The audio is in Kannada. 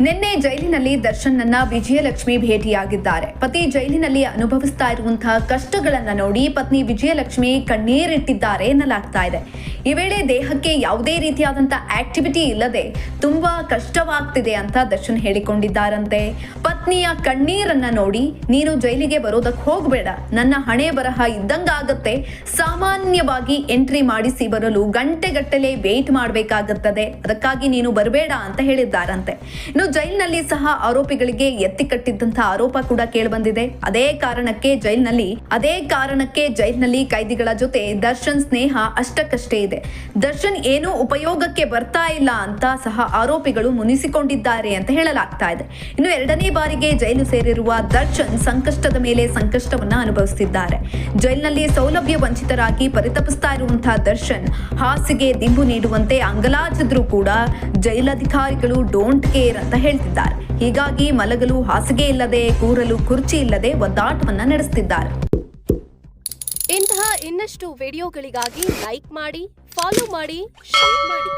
ನಿನ್ನೆ ಜೈಲಿನಲ್ಲಿ ದರ್ಶನ್ ನನ್ನ ವಿಜಯಲಕ್ಷ್ಮಿ ಭೇಟಿಯಾಗಿದ್ದಾರೆ. ಪತಿ ಜೈಲಿನಲ್ಲಿ ಅನುಭವಿಸ್ತಾ ಇರುವಂತಹ ಕಷ್ಟಗಳನ್ನ ನೋಡಿ ಪತ್ನಿ ವಿಜಯಲಕ್ಷ್ಮಿ ಕಣ್ಣೀರಿಟ್ಟಿದ್ದಾರೆ ಎನ್ನಲಾಗ್ತಾ ಇದೆ. ಈ ವೇಳೆ ದೇಹಕ್ಕೆ ಯಾವುದೇ ರೀತಿಯಾದಂತಹ ಆಕ್ಟಿವಿಟಿ ಇಲ್ಲದೆ ತುಂಬಾ ಕಷ್ಟವಾಗ್ತಿದೆ ಅಂತ ದರ್ಶನ್ ಹೇಳಿಕೊಂಡಿದ್ದಾರಂತೆ. ಪತ್ನಿಯ ಕಣ್ಣೀರನ್ನ ನೋಡಿ, ನೀನು ಜೈಲಿಗೆ ಬರೋದಕ್ಕೆ ಹೋಗಬೇಡ. ನನ್ನ ಹಣೆ ಬರಹ ಇದ್ದಂಗಾಗತ್ತೆ. ಸಾಮಾನ್ಯವಾಗಿ ಎಂಟ್ರಿ ಮಾಡಿಸಿ ಬರಲು ಗಂಟೆಗಟ್ಟಲೆ ವೇಟ್ ಮಾಡಬೇಕಾಗುತ್ತದೆ. ಅದಕ್ಕಾಗಿ ನೀನು ಬರಬೇಡ ಅಂತ ಹೇಳಿದ್ದಾರಂತೆ. ಇನ್ನು ಜೈಲಿನಲ್ಲಿ ಸಹ ಆರೋಪಿಗಳಿಗೆ ಎತ್ತಿ ಕಟ್ಟಿದ್ದಂತಹ ಆರೋಪ ಕೂಡ ಕೇಳಿಬಂದಿದೆ. ಅದೇ ಕಾರಣಕ್ಕೆ ಜೈಲಿನಲ್ಲಿ, ಅದೇ ಕಾರಣಕ್ಕೆ ಜೈಲಿನಲ್ಲಿ ಕೈದಿಗಳ ಜೊತೆ ದರ್ಶನ್ ಸ್ನೇಹ ಅಷ್ಟಕ್ಕಷ್ಟೇ ಇದೆ. ದರ್ಶನ್ ಏನೂ ಉಪಯೋಗಕ್ಕೆ ಬರ್ತಾ ಇಲ್ಲ ಅಂತ ಸಹ ಆರೋಪಿಗಳು ಮುನಿಸಿಕೊಂಡಿದ್ದಾರೆ ಅಂತ ಹೇಳಲಾಗ್ತಾ ಇದೆ. ಇನ್ನು ಎರಡನೇ ಬಾರಿಗೆ ಜೈಲು ಸೇರಿರುವ ದರ್ಶನ್ ಸಂಕಷ್ಟದ ಮೇಲೆ ಸಂಕಷ್ಟವನ್ನ ಅನುಭವಿಸುತ್ತಿದ್ದಾರೆ ಜೈಲಿನಲ್ಲಿ ಸೌಲಭ್ಯ ವಂಚಿತರಾಗಿ ಪರಿತಪಿಸ್ತಾ ಇರುವಂತಹ ದರ್ಶನ್ ಹಾಸಿಗೆ ದಿಂಬು ನೀಡುವಂತೆ ಅಂಗಲಾಚಿದ್ರೂ ಕೂಡ ಜೈಲಧಿಕಾರಿಗಳು ಡೋಂಟ್ ಕೇರ್ ಅಂತ ಹೇಳ್ತಿದ್ದಾರೆ. ಹೀಗಾಗಿ ಮಲಗಲು ಹಾಸಿಗೆ ಇಲ್ಲದೆ, ಕೂರಲು ಕುರ್ಚಿ ಇಲ್ಲದೆ ಒದ್ದಾಟವನ್ನ ನಡೆಸುತ್ತಿದ್ದಾರೆ ಇಂತಹ ಇನ್ನಷ್ಟು ವಿಡಿಯೋಗಳಿಗಾಗಿ ಲೈಕ್ ಮಾಡಿ, ಫಾಲೋ ಮಾಡಿ, ಶೇರ್ ಮಾಡಿ.